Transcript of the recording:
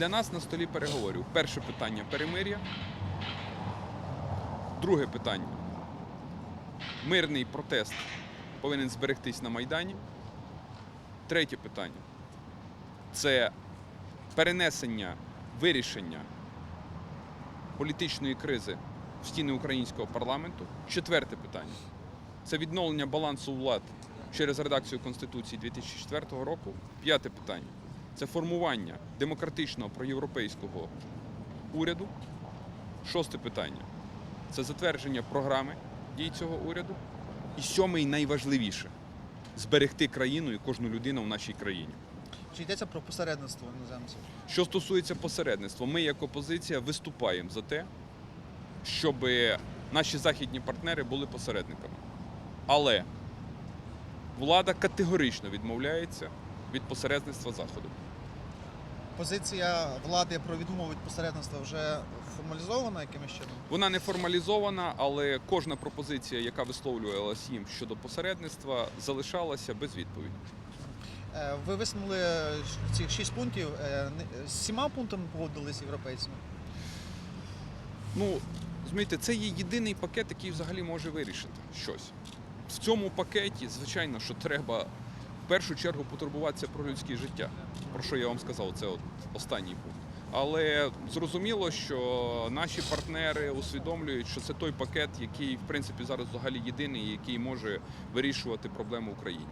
Для нас на столі переговорів. Перше питання перемир'я. Друге питання. Мирний протест повинен зберегтись на Майдані. Третє питання це перенесення вирішення політичної кризи в стіни українського парламенту. Четверте питання це відновлення балансу влад через редакцію Конституції 2004 року. П'яте питання це формування демократичного проєвропейського уряду. Шосте питання це затвердження програми дій цього уряду. І сьоме і найважливіше зберегти країну і кожну людину в нашій країні. Чи йдеться про посередництво іноземців? Що стосується посередництва, ми як опозиція виступаємо за те, щоб наші західні партнери були посередниками. Але влада категорично відмовляється від посередництва Заходу. Позиція влади про відмову від посередництва вже формалізована якимось чином? Вона не формалізована, але кожна пропозиція, яка висловлювалася їм щодо посередництва, залишалася без відповіді. Е, Ви висунули ці шість пунктів. Е, З сіма пунктами погодились європейцями? Ну, розумієте, це є єдиний пакет, який взагалі може вирішити щось. В цьому пакеті, звичайно, що треба першу чергу потурбуватися про людське життя. Про що я вам сказав, це от останній пункт. Але зрозуміло, що наші партнери усвідомлюють, що це той пакет, який в принципі зараз взагалі єдиний, який може вирішувати проблему України.